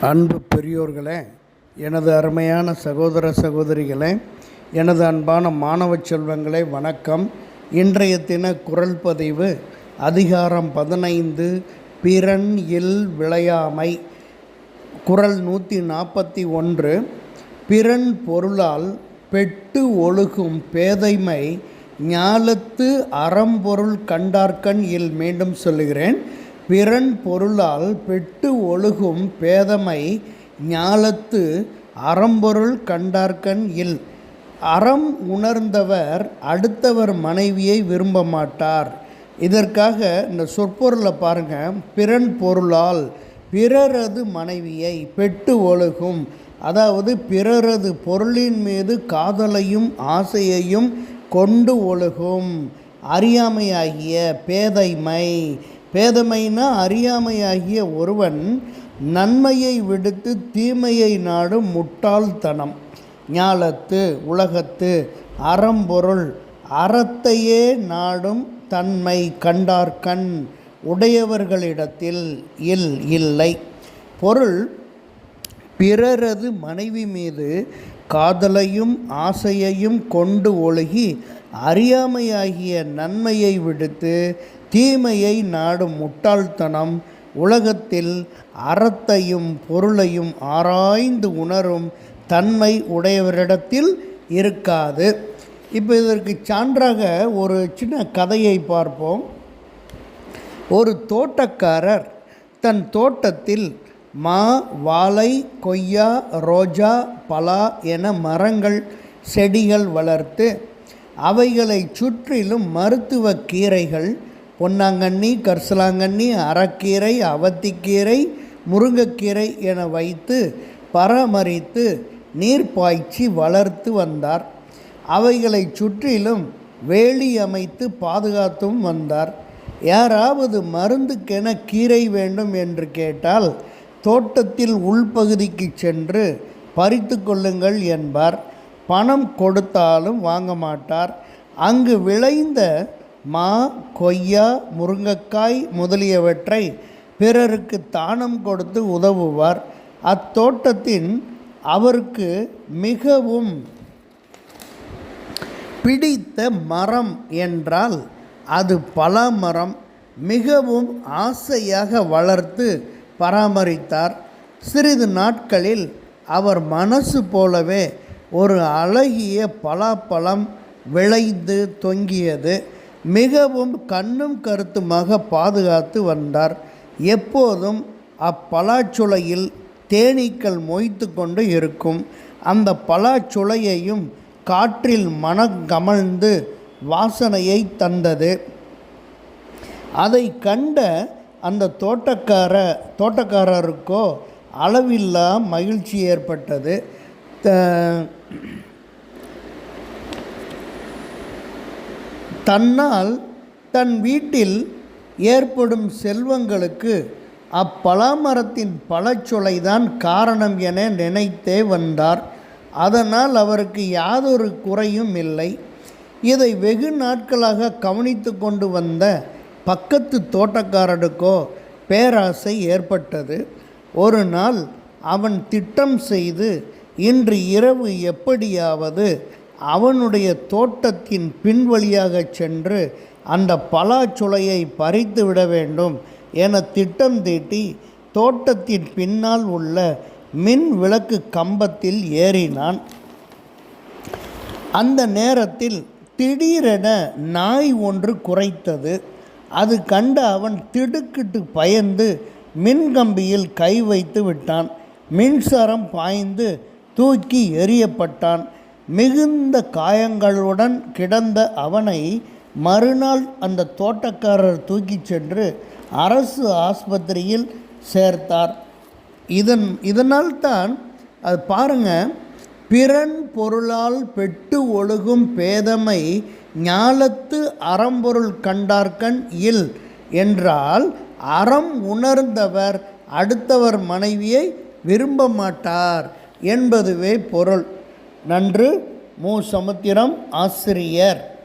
அன்பு பெரியோர்களே எனது அருமையான சகோதர சகோதரிகளே எனது அன்பான மாணவ செல்வங்களே வணக்கம். இன்றைய தின குரல் பதிவு அதிகாரம் பதினைந்து பிறன் இல் விளையாமை. குரல் நூற்றி நாற்பத்தி ஒன்று பிறன் பொருளால் பெட்டு ஒழுகும் பேதைமை ஞாலத்து அறம்பொருள் கண்டார்கண் இல் மீண்டும் சொல்லுகிறேன். பிறன் பொருளால் பெட்டு ஒழுகும் பேதமை ஞாலத்து அறம்பொருள் கண்டார்கண் இல். அறம் உணர்ந்தவர் அடுத்தவர் மனைவியை விரும்ப மாட்டார். இதற்காக இந்த சொற்பொருளை பாருங்கள் பிறன் பொருளால் பிறரது மனைவியை பெட்டு ஒழுகும். அதாவது பிறரது பொருளின் மீது காதலையும் ஆசையையும் கொண்டு ஒழுகும். அறியாமையாகிய பேதைமை பேதமைனா அறியாமையாகிய ஒருவன் நன்மையை விடுத்து தீமையை நாடும் முட்டாள்தனம். ஞாலத்து உலகத்து அறம்பொருள் அறத்தையே நாடும் தன்மை கண்டார்கண் உடையவர்களிடத்தில் இல் இல்லை. பொருள் பிறரது மனைவி மீது காதலையும் ஆசையையும் கொண்டு ஒழுகி அறியாமையாகிய நன்மையை விடுத்து தீமையை நாடும் முட்டாள்தனம் உலகத்தில் அறத்தையும் பொருளையும் ஆராய்ந்து உணரும் தன்மை உடையவரிடத்தில் இருக்காது. இப்போ இதற்கு சான்றாக ஒரு சின்ன கதையை பார்ப்போம். ஒரு தோட்டக்காரர் தன் தோட்டத்தில் மா வாழை கொய்யா ரோஜா பலா என மரங்கள் செடிகள் வளர்த்து அவைகளை சுற்றிலும் மருத்துவ கீரைகள் பொன்னாங்கண்ணி கர்சலாங்கண்ணி அறக்கீரை அவத்திக்கீரை முருங்கைக்கீரை என வைத்து பராமரித்து நீர் பாய்ச்சி வளர்த்து வந்தார். அவைகளை சுற்றிலும் வேலி அமைத்து பாதுகாத்தும் வந்தார். யாராவது மருந்துக்கென கீரை வேண்டும் என்று கேட்டால் தோட்டத்தில் உள்பகுதிக்கு சென்று பறித்து கொள்ளுங்கள் என்பார். பணம் கொடுத்தாலும் வாங்க மாட்டார். அங்கு விளைந்த மா கொய்யா முருங்கைக்காய் முதலியவற்றை பிறருக்கு தானம் கொடுத்து உதவுவார். அத்தோட்டத்தின் அவருக்கு மிகவும் பிடித்த மரம் என்றால் அது பல மரம் மிகவும் ஆசையாக வளர்த்து பராமரித்தார். சிறிது நாட்களில் அவர் மனசு போலவே ஒரு அழகிய பலாப்பழம் விளைந்து தொங்கியது. மிகவும் கண்ணும் கருத்துமாக பாதுகாத்து வந்தார். எப்போதும் அப்பலாச்சுளையில் தேனீக்கள் மொய்த்து கொண்டு இருக்கும். அந்த பலாச்சுளையையும் காற்றில் மனக்கமழ்ந்து வாசனையை தந்தது. அதை கண்ட அந்த தோட்டக்கார தோட்டக்காரருக்கோ அளவில்லா மகிழ்ச்சி ஏற்பட்டது. தன்னால் தன் வீட்டில் ஏற்படும் செல்வங்களுக்கு அப்பலாமரத்தின் பழச்சொலைதான் காரணம் என நினைத்தே வந்தார். அதனால் அவருக்கு யாதொரு குறையும் இல்லை. இதை வெகு நாட்களாக கவனித்து கொண்டு வந்த பக்கத்து தோட்டக்காரனுக்கோ பேராசை ஏற்பட்டது. ஒரு நாள் அவன் திட்டம் செய்து இன்று இரவு எப்படியாவது அவனுடைய தோட்டத்தின் பின்வழியாக சென்று அந்த பலாச்சுளையை பறித்து விட வேண்டும் என திட்டம் தீட்டி தோட்டத்தின் பின்னால் உள்ள மின் விளக்கு கம்பத்தில் ஏறினான். அந்த நேரத்தில் திடீரென நாய் ஒன்று குறைத்தது அது கண்ட அவன் திடுக்கிட்டு பயந்து மின்கம்பியில் கை வைத்து விட்டான். மின்சாரம் பாய்ந்து தூக்கி எறியப்பட்டான். மிகுந்த காயங்களுடன் கிடந்த அவனை மறுநாள் அந்த தோட்டக்காரர் தூக்கிச் சென்று அரசு ஆஸ்பத்திரியில் சேர்த்தார். இதன் இதனால் தான் அது பாருங்கள் பிறன் பொருளால் பெட்டு ஒழுகும் பேதமை ஞாலத்து அறம்பொருள் கண்டார்கண் இல் என்றால் அறம் உணர்ந்தவர் அடுத்தவர் மனைவியை விரும்ப மாட்டார். என்பதுவே பொருள். நன்று மு சமுத்திரம் ஆசிரியர்.